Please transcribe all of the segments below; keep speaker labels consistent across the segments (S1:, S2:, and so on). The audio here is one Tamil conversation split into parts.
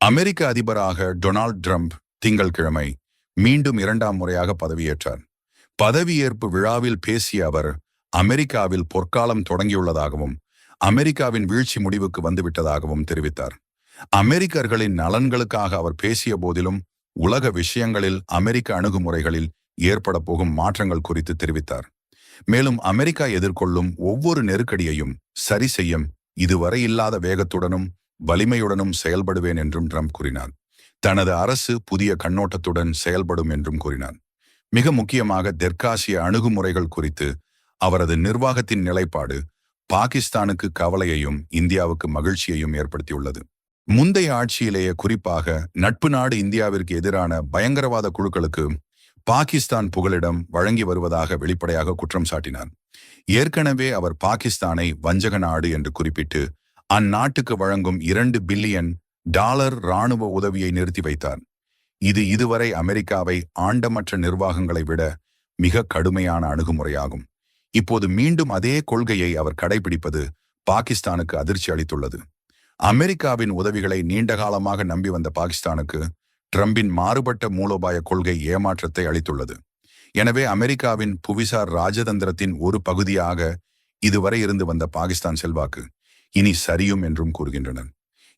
S1: அமெரிக்க அதிபராக டொனால்ட் ட்ரம்ப் திங்கள்கிழமை மீண்டும் இரண்டாம் முறையாக பதவியேற்றார். பதவியேற்பு விழாவில் பேசிய அவர் அமெரிக்காவில் பொற்காலம் தொடங்கியுள்ளதாகவும் அமெரிக்காவின் வீழ்ச்சி முடிவுக்கு வந்துவிட்டதாகவும் தெரிவித்தார். அமெரிக்கர்களின் நலன்களுக்காக அவர் பேசிய போதிலும் உலக விஷயங்களில் அமெரிக்க அணுகுமுறைகளில் ஏற்பட போகும் மாற்றங்கள் குறித்து தெரிவித்தார். மேலும் அமெரிக்கா எதிர்கொள்ளும் ஒவ்வொரு நெருக்கடியையும் சரி செய்யும் இதுவரை இல்லாத வேகத்துடனும் வலிமையுடனும் செயல்படுவேன் என்றும் ட்ரம்ப் கூறினார். தனது அரசு புதிய கண்ணோட்டத்துடன் செயல்படும் என்றும் கூறினார். மிக முக்கியமாக தெற்காசிய அணுகுமுறைகள் குறித்து அவரது நிர்வாகத்தின் நிலைப்பாடு பாகிஸ்தானுக்கு கவலையையும் இந்தியாவுக்கு மகிழ்ச்சியையும் ஏற்படுத்தியுள்ளது. முந்தைய ஆட்சியிலேயே குறிப்பாக நட்பு நாடு இந்தியாவிற்கு எதிரான பயங்கரவாத குழுக்களுக்கு பாகிஸ்தான் புகலிடம் வழங்கி வருவதாக வெளிப்படையாக குற்றம் சாட்டினார். ஏற்கனவே அவர் பாகிஸ்தானை வஞ்சக நாடு என்று குறிப்பிட்டு அந்நாட்டுக்கு வழங்கும் இரண்டு பில்லியன் டாலர் ராணுவ உதவியை நிறுத்தி வைத்தார். இது இதுவரை அமெரிக்காவை ஆண்டமற்ற நிர்வாகங்களை விட மிக கடுமையான அணுகுமுறையாகும். இப்போது மீண்டும் அதே கொள்கையை அவர் கடைபிடிப்பது பாகிஸ்தானுக்கு அதிர்ச்சி அளித்துள்ளது. அமெரிக்காவின் உதவிகளை நீண்ட காலமாக நம்பி வந்த பாகிஸ்தானுக்கு ட்ரம்பின் மாறுபட்ட மூலோபாய கொள்கை ஏமாற்றத்தை அளித்துள்ளது. எனவே அமெரிக்காவின் புவிசார் ராஜதந்திரத்தின் ஒரு பகுதியாக இதுவரை இருந்து வந்த பாகிஸ்தான் செல்வாக்கு இனி சரியும் என்றும் கூறுகின்றனர்.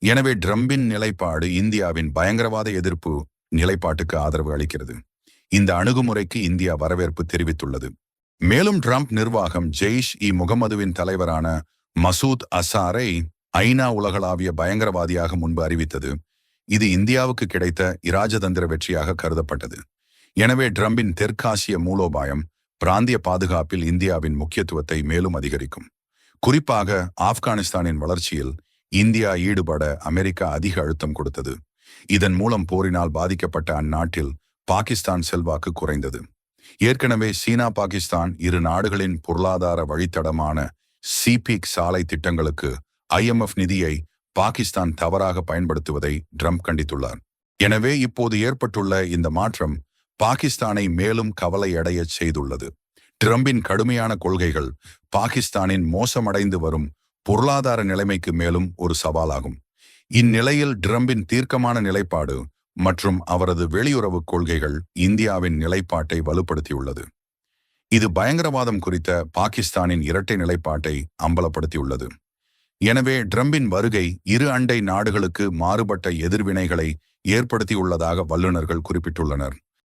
S1: எனவே ட்ரம்பின் நிலைப்பாடு இந்தியாவின் பயங்கரவாத எதிர்ப்பு நிலைப்பாட்டுக்கு ஆதரவு அளிக்கிறது. இந்த அணுகுமுறைக்கு இந்தியா வரவேற்பு தெரிவித்துள்ளது. மேலும் ட்ரம்ப் நிர்வாகம் ஜெய்ஷ் இ முகமதுவின் தலைவரான மசூத் அசாரை ஐநா உலகளாவிய பயங்கரவாதியாக முன்பு அறிவித்தது. இது இந்தியாவுக்கு கிடைத்த இராஜதந்திர வெற்றியாக கருதப்பட்டது. எனவே ட்ரம்பின் தெற்காசிய மூலோபாயம் பிராந்திய பாதுகாப்பில் இந்தியாவின் முக்கியத்துவத்தை மேலும் அதிகரிக்கும். குறிப்பாக ஆப்கானிஸ்தானின் வளர்ச்சியில் இந்தியா ஈடுபட அமெரிக்கா அதிக அழுத்தம் கொடுத்தது. இதன் மூலம் போரினால் பாதிக்கப்பட்ட அந்நாட்டில் பாகிஸ்தான் செல்வாக்கு குறைந்தது. ஏற்கனவே சீனா பாகிஸ்தான் இரு நாடுகளின் பொருளாதார வழித்தடமான சிபிக் சாலை திட்டங்களுக்கு ஐஎம்எஃப் நிதியை பாகிஸ்தான் தவறாக பயன்படுத்துவதை ட்ரம்ப் கண்டித்துள்ளார். எனவே இப்போது ஏற்பட்டுள்ள இந்த மாற்றம் பாகிஸ்தானை மேலும் கவலையடையச் செய்துள்ளது. டிரம்பின் கடுமையான கொள்கைகள் பாகிஸ்தானின் மோசமடைந்து வரும் பொருளாதார நிலைமைக்கு மேலும் ஒரு சவாலாகும். இந்நிலையில் டிரம்பின் தீர்க்கமான நிலைப்பாடு மற்றும் அவரது வெளியுறவு கொள்கைகள் இந்தியாவின் நிலைப்பாட்டை வலுப்படுத்தியுள்ளது. இது பயங்கரவாதம் குறித்த பாகிஸ்தானின் இரட்டை நிலைப்பாட்டை அம்பலப்படுத்தியுள்ளது. எனவே டிரம்பின் வருகை இரு அண்டை நாடுகளுக்கு மாறுபட்ட எதிர்வினைகளை ஏற்படுத்தியுள்ளதாக வல்லுநர்கள் குறிப்பிட்டுள்ளனர்.